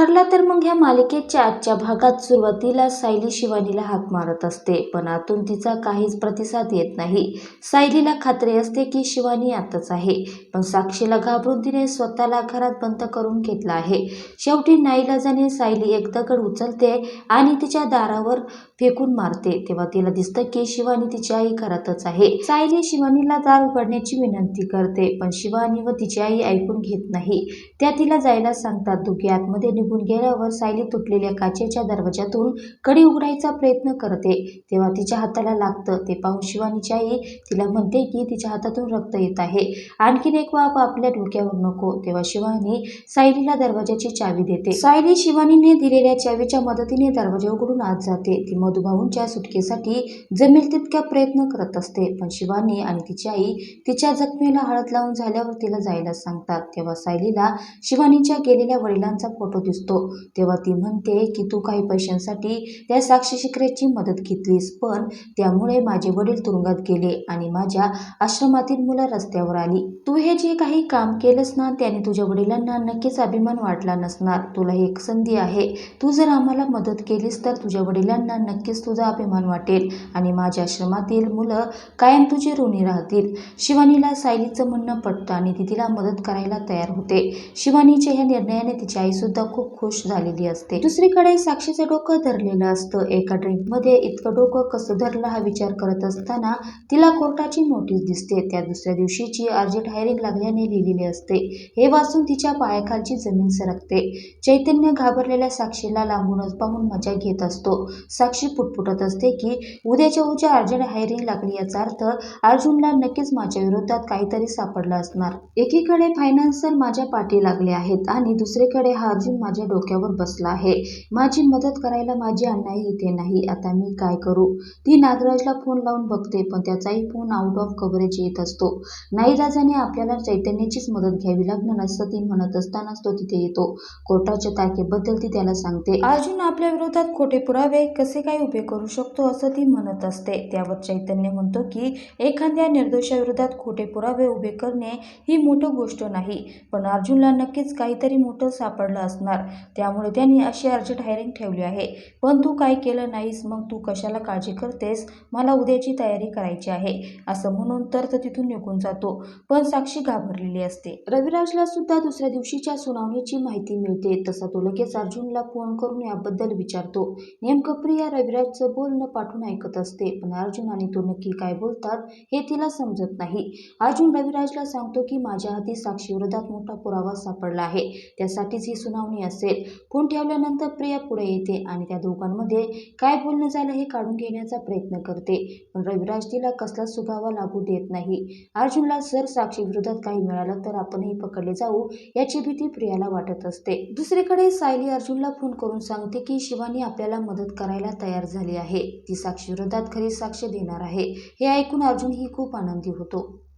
ठरला तर मग ह्या मालिकेच्या आजच्या भागात सुरुवातीला सायली शिवानीला हाक मारत असते पण आतून तिचा काहीच प्रतिसाद येत नाही. सायलीला खात्री असते की शिवानी आतच आहे पण साक्षीला घाबरून तिने स्वतःला घरात बंद करून घेतला आहे. शेवटी नाईलाजाने सायली एक दगड उचलते आणि तिच्या दारावर फेकून मारते. तेव्हा तिला दिसतं की शिवानी तिची आई घरातच आहे. सायली शिवानीला दार उघडण्याची विनंती करते पण शिवानी व तिची आई ऐकून घेत नाही. त्या तिला जायला सांगतात दुखी आतमध्ये निघून गेल्यावर सायली तुटलेल्या काचेच्या दरवाजातून कडी उघडायचा प्रयत्न करते. तेव्हा तिच्या हाताला लागतं ते पाहून शिवानीची आई तिला म्हणते की तिच्या हातातून रक्त येत आहे. आणखीन एक वाप आपल्या डोक्यावर नको. तेव्हा शिवानी सायलीला दरवाजाची चावी देते. सायली शिवानीने दिलेल्या चावीच्या मदतीने दरवाजा उघडून आत जाते. ती मधुभाऊंच्या सुटकेसाठी जमेल तितक्या प्रयत्न करत असते. पण शिवानी आणि तिची आई तिच्या जखमेला हळद लावून झाल्यावर तिला जायला सांगतात. तेव्हा सायलीला शिवानीच्या गेलेल्या वडिलांचा फोटो दिसतो. तेव्हा ती म्हणते की तू काही पैशांसाठी त्या साक्षी शिकऱ्याची मदत घेतलीस पण त्यामुळे माझे वडील तुरुंगात गेले आणि माझ्या आश्रमातील मुलं रस्त्यावर आली. तू हे जे काही काम केलंस ना त्याने तुझ्या वडिलांना नक्कीच अभिमान वाटला नसणार. तुला ही एक संधी आहे. तू जर आम्हाला मदत केलीस तर तुझ्या वडिलांना नक्कीच तुझा अभिमान वाटेल आणि माझ्या आश्रमातील मुलं कायम तुझे ऋणी राहतील. शिवानीला सायलीचं म्हणणं पटतं आणि ती तिला मदत करायला तयार होते. शिवानीच्या ह्या निर्णयाने तिची आईसुद्धा खूप खूप खुश झालेली असते. दुसरीकडे साक्षीचं डोकं धरलेलं असतं. एका ड्रिंकमध्ये इतकं डोकं कसं धरलं हा विचार करत असताना तिला कोर्टाची नोटीस दिसते. त्या दुसऱ्या दिवशीची अर्जंट हायरिंग लागल्याने लिहिलेली असते. हे वाचून तिच्या पायाखालची जमीन सरकते. चैतन्य घाबरलेल्या साक्षीला लांबूनच पाहून मजा घेत असतो. साक्षी पुटपुटत असते की उद्याच्या उद्या अर्जंट हायरिंग लागली याचा अर्थ अर्जुनला नक्कीच माझ्या विरोधात काहीतरी सापडलं असणार. एकीकडे फायनान्सर माझ्या पाठी लागले आहेत आणि दुसरीकडे हा अर्जुन माझ्या डोक्यावर बसला आहे. माझी मदत करायला माझी अण्णाही इथे नाही. आता मी काय करू? ती नागराजला फोन लावून बघते पण त्याचाही फोन आउट ऑफ कव्हरेज येत असतो. नाईलाजाने आपल्याला चैतन्याचीच मदत घ्यावी लागणार असं ती म्हणत असतानाच तो तिथे येतो. कोर्टाच्या तारखेबद्दल ती त्याला सांगते. अर्जुन आपल्या विरोधात खोटे पुरावे कसे काय उभे करू शकतो असं ती म्हणत असते. त्यावर चैतन्य म्हणतो की एखाद्या निर्दोषाविरोधात खोटे पुरावे उभे करणे ही मोठं गोष्ट नाही पण अर्जुनला नक्कीच काहीतरी मोठं सापडलं असणार. त्यामुळे त्यांनी अशी अर्जंट हायरिंग ठेवली आहे. पण तू काय केलं नाहीस? मग तू कशाला काळजी करतेस? मला उद्याची तयारी करायची आहे. असं म्हणून तर तिथून निघून जातो. पण साक्षी घाबरलेली असते. रविराजला सुद्धा दुसऱ्या दिवशीच्या सुनावणीची माहिती मिळते. तसा तो लगेच अर्जुनला फोन करून याबद्दल विचारतो. नेमकं प्रिया रविराजचं बोलणं पाठवून ऐकत असते. पण अर्जुन आणि तो नक्की काय बोलतात हे तिला समजत नाही. अर्जुन रविराजला सांगतो की माझ्या हाती साक्षीविरोधात मोठा पुरावा सापडला आहे. त्यासाठीच ही सुनावणी असेल. फोन ठेवल्यानंतर प्रिया पुढे येते आणि त्या दोघांमध्ये काय बोलणं झालं हे काढून घेण्याचा प्रयत्न करते. पण रविराज तिला कसला सुगावा लागू देत नाही. अर्जुनला जर साक्षी विरोधात काही मिळालं तर आपणही पकडले जाऊ याची भीती प्रियाला वाटत असते. दुसरीकडे सायली अर्जुनला फोन करून सांगते की शिवानी आपल्याला मदत करायला तयार झाली आहे. ती साक्षी विरोधात खरी साक्ष देणार आहे. हे ऐकून अर्जुन ही खूप आनंदी होतो.